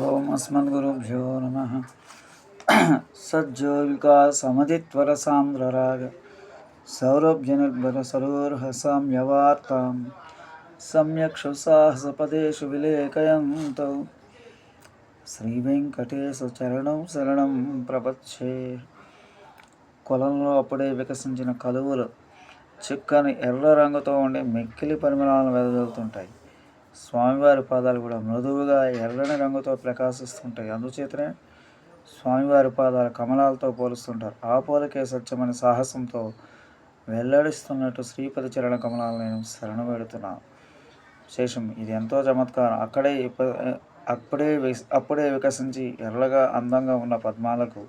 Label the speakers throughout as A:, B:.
A: ఓం అస్మద్గురుభ్యో నమ. సజ్జోవికాసమదిత్వరసాంద్రరాగ సౌరభ్యనిర్భర సమ్యక్ సమ్యక్షు సాహసపదేషు విలేకయంతౌ. శ్రీవెంకటేశ చరణం శరణం ప్రపచ్చే. కొలంలో అప్పుడే వికసించిన కలువలు చిక్కని ఎర్ర రంగుతో ఉండే మెక్కిలి పరిమళాలను వెదజల్లుతుంటాయి. స్వామివారి పాదాలు కూడా మృదువుగా ఎర్రని రంగుతో ప్రకాశిస్తుంటాయి. అందుచేతనే స్వామివారి పాదాలు కమలాలతో పోలుస్తుంటారు. ఆ పోలకే సత్యమైన సాహసంతో వెల్లడిస్తున్నట్టు శ్రీపతి చరణ కమలాలను నేను శరణ పెడుతున్నాను శేషం ఇది ఎంతో చమత్కారం. అక్కడే ఇప్ప- అప్పుడే అప్పుడే వికసించి ఎర్రగా అందంగా ఉన్న పద్మాలకు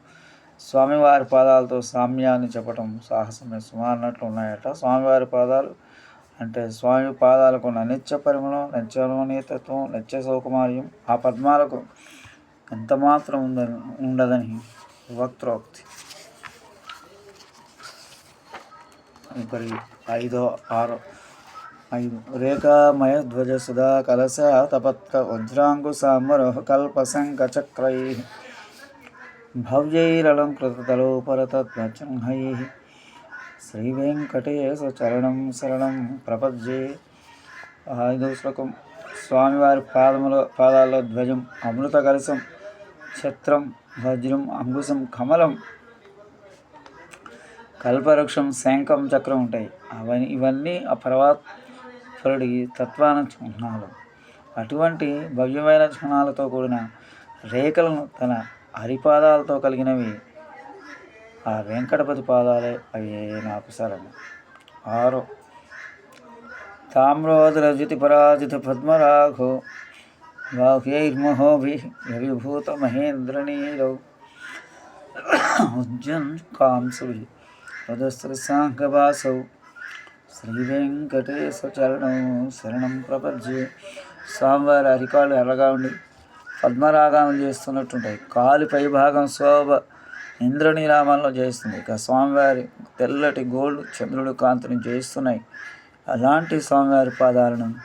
A: స్వామివారి పాదాలతో సామ్యాన్ని చెప్పటం సాహసమే. సుమారినట్లు ఉన్నాయట. స్వామివారి పాదాలు అంటే స్వామి పాదాలకు నిత్య పరిమళం నిత్యనీతత్వం నిత్య సౌకుమార్యం ఆ పద్మాలకు ఎంత మాత్రం ఉందని ఉండదని వక్త్రోక్తి మరి ఐదో ఆరో ఐదు. రేఖామయ ధ్వజ సుధా కలశ తపత్క వజ్రాంగు సామరోహ కల్ప శంఖ భవ్యైరలంకృతలోపరతత్వచంహై శ్రీ వెంకటేశ చరణం శరణం ప్రపద్యే. ఐదో శ్లోకం. స్వామివారి పాదముల పాదాల్లో ధ్వజం అమృత కలసం ఛత్రం వజ్రం అంకుశం కమలం కల్పవృక్షం శంఖం చక్రం ఉంటాయి. అవన్నీ ఇవన్నీ ఆ పర్వత్పరుడి తత్వాన చిహ్నాలు అటువంటి భవ్యమైన చిహ్నాలతో కూడిన రేఖలను తన హరిపాదాలతో కలిగినవి ఆ వెంకటపతి పాదాలే అవి నాకు శరణం. ఆరు. తామ్రోదరజితి పరాజిత పద్మరాఘో బాహ్యైర్మహోభి విభూత మహేంద్రనీరౌ ఉజ్జన్ కాంసు పదస్త్రసాంగవాసౌ శ్రీ చరణం శరణం ప్రపంచే. స్వామివారి అరికాళ్ళు ఎర్రగా ఉండి పద్మరాగాలు చేస్తున్నట్టుంటాయి. కాలు పైభాగం శోభ ఇంద్రనీరామంలో జయిస్తుంది. ఇక స్వామివారి తెల్లటి గోల్డ్ చంద్రుడు కాంతిని జయిస్తున్నాయి. అలాంటి స్వామివారి పాదాలను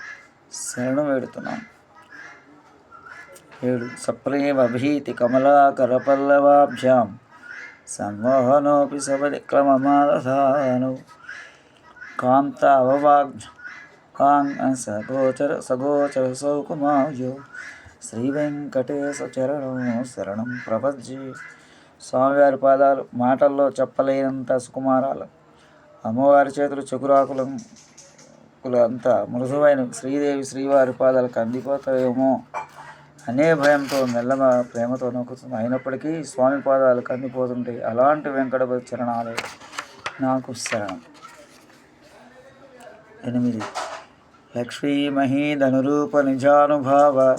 A: శరణం వేడుతున్నాం. ఏడు సప్రేమ భీతి కమలాకర పల్లవాభ్యాం. సంమోహనోపి సబలిక్రమమాధాను కాంత అవవాగ్ కాంగ సగోచర సగోచర సౌకుమాయో శ్రీ వెంకటేశ చరణం శరణం ప్రపజ్జి స్వామివారి పాదాలు మాటల్లో చెప్పలేనంత సుకుమారాలు. అమ్మవారి చేతులు చకురాకులు మృదువైన శ్రీదేవి శ్రీవారి పాదాలు కందిపోతాయేమో అనే భయంతో మెల్లమ ప్రేమతో నొక్కుతుంది. అయినప్పటికీ స్వామి పాదాలు కందిపోతుంటాయి అలాంటి వెంకటపతి చరణాలు నాకు శరణం. ఎనిమిది. లక్ష్మీ ధనురూప నిజానుభావ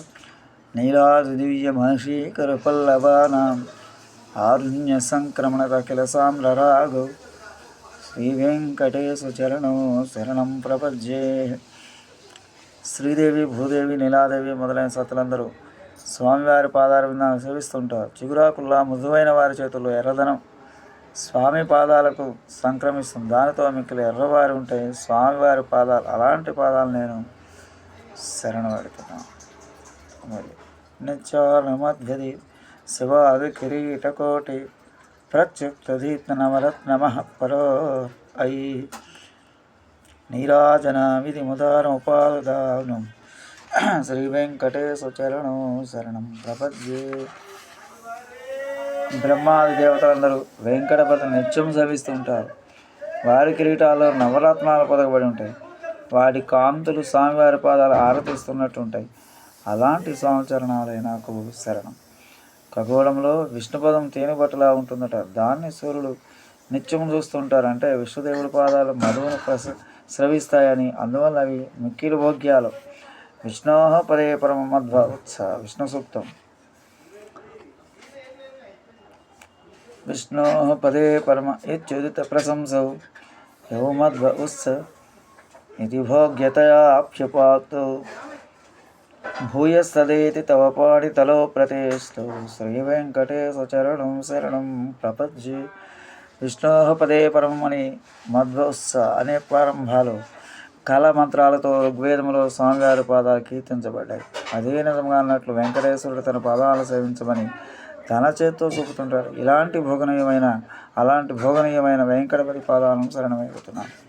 A: నీలాది దివ్య మహర్షీకర పల్లవానాం ఆరుణ్య సంక్రమణ అఖిల సామ్రరాగౌ శ్రీ వెంకటేశ చరణం శరణం ప్రపజ్యే. శ్రీదేవి భూదేవి నీలాదేవి మొదలైన సతులందరూ స్వామివారి పాదాల మీద సేవిస్తుంటారు చిగురాకుల్లా మృదువైన వారి చేతుల్లో ఎర్రదనం స్వామి పాదాలకు సంక్రమిస్తుంది. దానితో మిక్కలు ఎర్రవారి ఉంటాయి స్వామివారి పాదాలు అలాంటి పాదాలు నేను శరణ పెడుతున్నాను మరి నిత్యాల శివాది కిరీటకోటి ప్రత్యుక్తదీప్త నవరత్నమ పరో అయి నీరాజన విధి ముదారముపాదానం. శ్రీ వెంకటేశ చరణం శరణం ప్రపద్యే. బ్రహ్మాది దేవతలందరూ వెంకటపతి నిత్యం ఉంటారు వారి కిరీటాల్లో నవరత్నాలు పొదగబడి ఉంటాయి. వాటి కాంతులు స్వామివారి పాదాలు ఆరతిస్తున్నట్టు ఉంటాయి అలాంటి స్వామి నాకు శరణం. ఖగోళంలో విష్ణుపదం తేనెబట్టలా ఉంటుందట. దాన్ని సూర్యుడు నిత్యం చూస్తుంటారు అంటే విష్ణుదేవుడి పాదాలు మధువును ప్రస స్రవిస్తాయని. అందువల్ల అవి మిక్కిలి భోగ్యాలు. విష్ణో పదే పరమ మధ్వ ఉత్స. విష్ణు సూక్తం. విష్ణో పదే పరమ ఇత్యుదిత ప్రశంసౌ. యో మధ్వ ఉత్స. ఇది భోగ్యతయాప్యుపాత్తు భూయస్తదేతి తవ పాడి తలో ప్రతిష్ఠు శ్రీ వెంకటేశ చరణం శరణం ప్రపజ్జి విష్ణోహ పదే పరమని మధ్వోత్స అనే ప్రారంభాలు కళ మంత్రాలతో ఋగ్వేదములో స్వామివారి పాదాలు కీర్తించబడ్డాయి. అదే నిజంగా అన్నట్లు వెంకటేశ్వరుడు తన పాదాలు సేవించమని తన చేత్తో చూపుతుంటాడు. ఇలాంటి భోగనీయమైన అలాంటి భోగనీయమైన వెంకటపతి పాదాలను శరణమైపోతున్నాను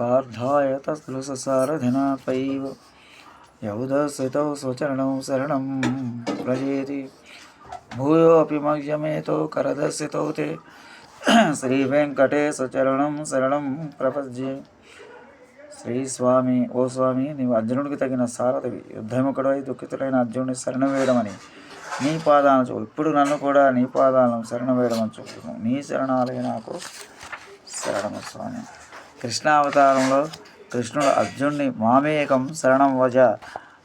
A: పార్థాయ తస్సారధినాపైవ యౌధస్థితౌ స్వచరణం శరణం ప్రజేతి భూయోపి మగ్యమేతో కరదర్శితౌ తే. శ్రీ వెంకటేశ శరణం ప్రపజ్యే శ్రీ స్వామి ఓ స్వామి నీవు అర్జునుడికి తగిన సారథివి యుద్ధముకుడై దుఃఖితుడైన అర్జునుడి శరణ వేయడమని నీ పాదాలను చూ ఇప్పుడు నన్ను కూడా నీ పాదాలను శరణ వేయడమని చూపుతున్నాను నీ శరణాలే నాకు శరణము స్వామి. కృష్ణావతారంలో కృష్ణుడు అర్జునుడిని మామేకం శరణం వజ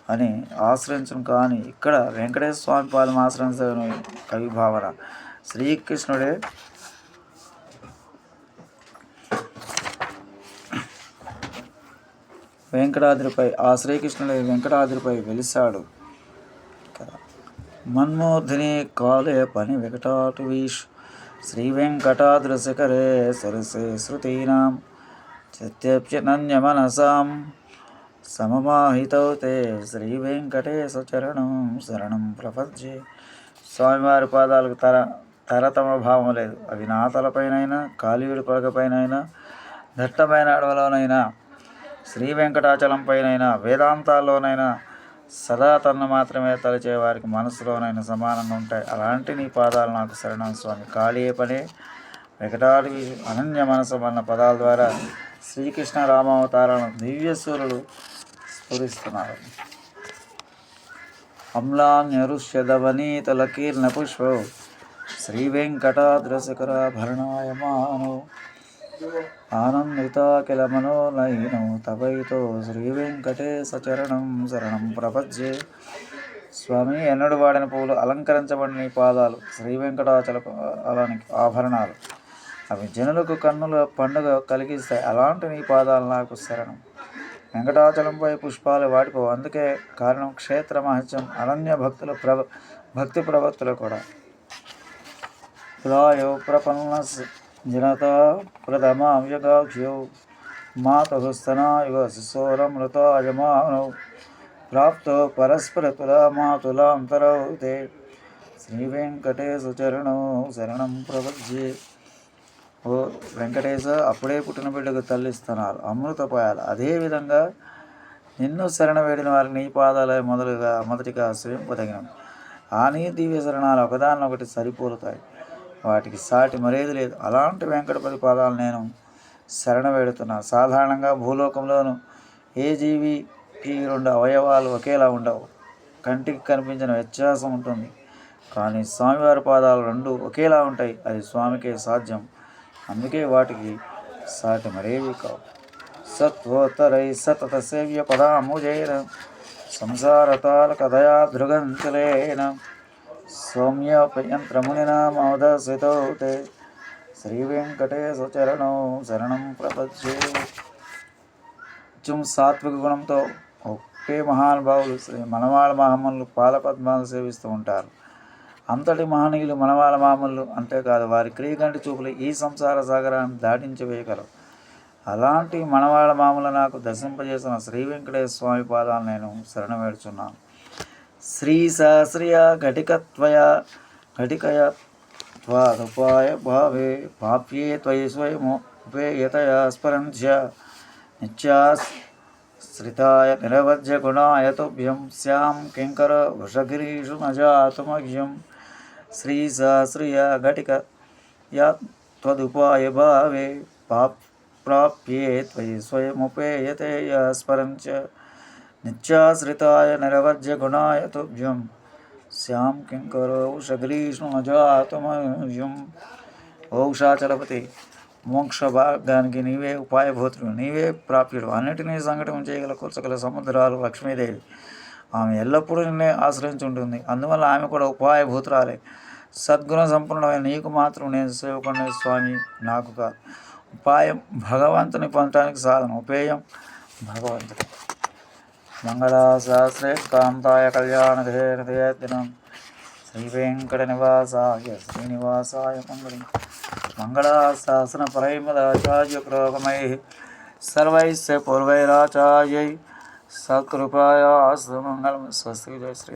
A: అని ఆశ్రయించడం కానీ ఇక్కడ వెంకటేశ్వర స్వామి పాదం ఆశ్రయించడం కవి భావన. శ్రీకృష్ణుడే వెంకటాద్రిపై ఆ శ్రీకృష్ణుడే వెంకటాద్రిపై వెలిశాడు కదా. కాలే పని వికటాటు వీష్. శ్రీ వెంకటాద్రి శిఖరే సరసే శృతీనాం. సత్యప్యనన్యమనసాం సమమాహితౌ తే శ్రీ వెంకటేశ చరణం శరణం ప్రపంచే. స్వామివారి పాదాలకు తర తరతమ భావం లేదు. అవి నా తలపైనైనా కాళీయుడి పలకపైనైనా దట్టమైన అడవులోనైనా శ్రీ వెంకటాచలంపైనైనా వేదాంతాల్లోనైనా సదా తన్ను మాత్రమే తలచే వారికి మనసులోనైనా సమానంగా ఉంటాయి. అలాంటి నీ పాదాలు నాకు శరణం స్వామి. కాళీయ పనే. వెంకటాడి అనన్య మనసు అన్న పదాల ద్వారా శ్రీకృష్ణ రామావతారాలను దివ్యసూరులు స్ఫురిస్తున్నారు. అమ్లాన్యరుష్యదవనీతలకీర్ణ పుష్ప శ్రీ వెంకటాద్రశకరాభరణాయమానో ఆనందిత మనోనయనం తవైతో శ్రీ వెంకటేశ చరణం శరణం ప్రపంచే స్వామి ఎన్నడు వాడిన పువ్వులు అలంకరించబడిన పాదాలు శ్రీవెంకటాచల అలానికి ఆభరణాలు. అవి జనులకు కన్నుల పండుగ కలిగిస్తాయి. అలాంటి నీ పాదాలు నాకు శరణం. వెంకటాచలంపై పుష్పాలు వాడిపోవు. అందుకే కారణం క్షేత్ర మహత్యం అనన్య భక్తుల ప్రవ భక్తి ప్రవక్తులు కూడా. ప్రాయో ప్రపన్న జనతా ప్రథమాం యగాక్ష్యౌ మాతహుస్తనాయుగ శిశోరమృతాయమానౌ ప్రాప్తో పరస్పర తులామాతులాంతరౌ తే. శ్రీ చరణం శరణం ప్రపంచే ఓ వెంకటేశ అప్పుడే పుట్టిన బిడ్డకు తల్లిస్తున్నారు అమృతపాయాలు. అదేవిధంగా నిన్ను శరణ వేడిన వారి నీ పాదాలే మొదలుగా మొదటిగా స్వయంపదగినవి ఆ నీ దివ్య శరణాలు ఒకదానొకటి సరిపోలుతాయి. వాటికి సాటి మరేది లేదు. అలాంటి వెంకటపతి పాదాలు నేను శరణ వేడుతున్నా. సాధారణంగా భూలోకంలోను ఏ జీవికి రెండు అవయవాలు ఒకేలా ఉండవు. కంటికి కనిపించిన వ్యత్యాసం ఉంటుంది. కానీ స్వామివారి పాదాలు రెండు ఒకేలా ఉంటాయి. అది స్వామికే సాధ్యం. అందుకే వాటికి సాటి మరేవి కావు. సత్వోత్తరై సతత సేవ్య పదాముజైన సంసారతాల కథయా దృగంతులేన సౌమ్యపయంత్రమునినామోదసితో తే శ్రీ వెంకటేశ చరణం శరణం ప్రపంచే కొంచెం సాత్విక గుణంతో ఒకే మహానుభావులు శ్రీ మనవాళ్ళ మహామనులు పాలపద్మాలు సేవిస్తూ ఉంటారు. అంతటి మహనీయులు మనవాళ్ళ మామూలు అంతేకాదు వారి క్రియకంటి చూపులు ఈ సంసార సాగరాన్ని దాటించి అలాంటి మనవాళ్ళ మామూలు నాకు దర్శింపజేసిన శ్రీ వెంకటేశ్వర స్వామి పాదాలు నేను శరణ వేడుచున్నాను. శ్రీ సహస్రియ ఘటికత్వయ ఘటికయ త్వాదుపాయ భావే పాప్యే త్వయి స్వయము ఉపేయతయ స్మరంధ్య నిత్యాశ్రితాయ నిరవధ్య గుణాయ తుభ్యం శ్యాం కింకర వృషగిరీషు నజాతుమఘ్యం శ్రీ ఘటిక యా త్వదుపాయ భావే పాప్ ప్రాప్యే త్వయి స్వయముపేయతే చ నిత్యాశ్రితాయ నిరవర్జ్య గుణాయ తుభ్యం శ్యాం కింకరో షగ్రీష్ణు నజాతమయం ఓషాచలపతి మోక్ష భాగానికి నీవే ఉపాయభూతుడు నీవే ప్రాప్యుడు అన్నిటినీ సంఘటన చేయగల కూర్చగల సముద్రాలు లక్ష్మీదేవి. ఆమె ఎల్లప్పుడూ నిన్నే ఆశ్రయించి ఉంటుంది అందువల్ల ఆమె కూడా ఉపాయభూతురాలే సద్గుణ సంపూర్ణమైన నీకు మాత్రం నేను సేవకునే స్వామి నాకు కాదు. ఉపాయం భగవంతుని పొందటానికి సాధన ఉపేయం భగవంతుడు. మంగళాశాస్త్రే కాంతాయ కళ్యాణ దినం శ్రీ వెంకట నివాసాయ శ్రీనివాసాయ మంగళం. మంగళాశాసన పరిమళాచార్య పురోగమై సర్వైశ్య పూర్వైరాచార్యై సకృపాయా మంగళం స్వస్తి జయ శ్రీ